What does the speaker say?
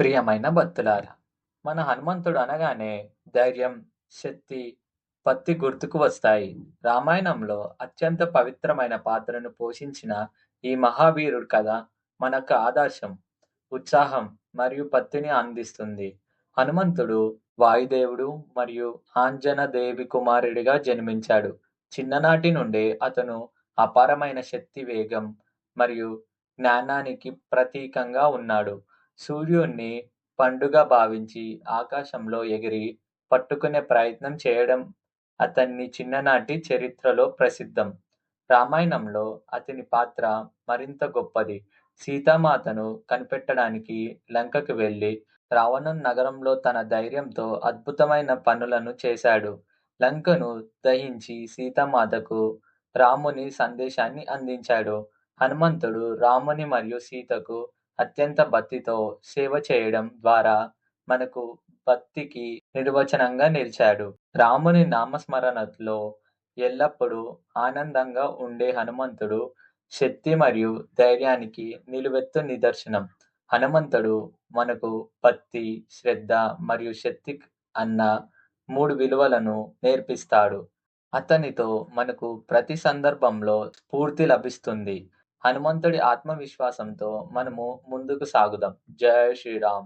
ప్రియమైన భక్తులారా మన హనుమంతుడు అనగానే ధైర్యం శక్తి భక్తి గుర్తుకు వస్తాయి. రామాయణంలో అత్యంత పవిత్రమైన పాత్రను పోషించిన ఈ మహావీరుడు కథ మనకు ఆదర్శం ఉత్సాహం మరియు భక్తిని అందిస్తుంది. హనుమంతుడు వాయుదేవుడు మరియు ఆంజనదేవి కుమారుడిగా జన్మించాడు. చిన్ననాటి నుండే అతను అపారమైన శక్తి వేగం మరియు జ్ఞానానికి ప్రతీకంగా ఉన్నాడు. సూర్యుణ్ణి పండుగ భావించి ఆకాశంలో ఎగిరి పట్టుకునే ప్రయత్నం చేయడం అతన్ని చిన్ననాటి చరిత్రలో ప్రసిద్ధం. రామాయణంలో అతని పాత్ర మరింత గొప్పది. సీతామాతను కనిపెట్టడానికి లంకకు వెళ్ళి రావణున్ నగరంలో తన ధైర్యంతో అద్భుతమైన పనులను చేశాడు. లంకను దహించి సీతామాతకు రాముని సందేశాన్ని అందించాడు. హనుమంతుడు రాముని మరియు సీతకు అత్యంత భక్తితో సేవ చేయడం ద్వారా మనకు భక్తికి నిర్వచనంగా నిలిచాడు. రాముని నామస్మరణలో ఎల్లప్పుడూ ఆనందంగా ఉండే హనుమంతుడు శక్తి మరియు ధైర్యానికి నిలువెత్తు నిదర్శనం. హనుమంతుడు మనకు భక్తి శ్రద్ధ మరియు శక్తి అన్న మూడు విలువలను నేర్పిస్తాడు. అతనితో మనకు ప్రతి సందర్భంలో స్ఫూర్తి లభిస్తుంది. హనుమంతుడి ఆత్మవిశ్వాసంతో మనము ముందుకు సాగుదాం. జై శ్రీరామ్.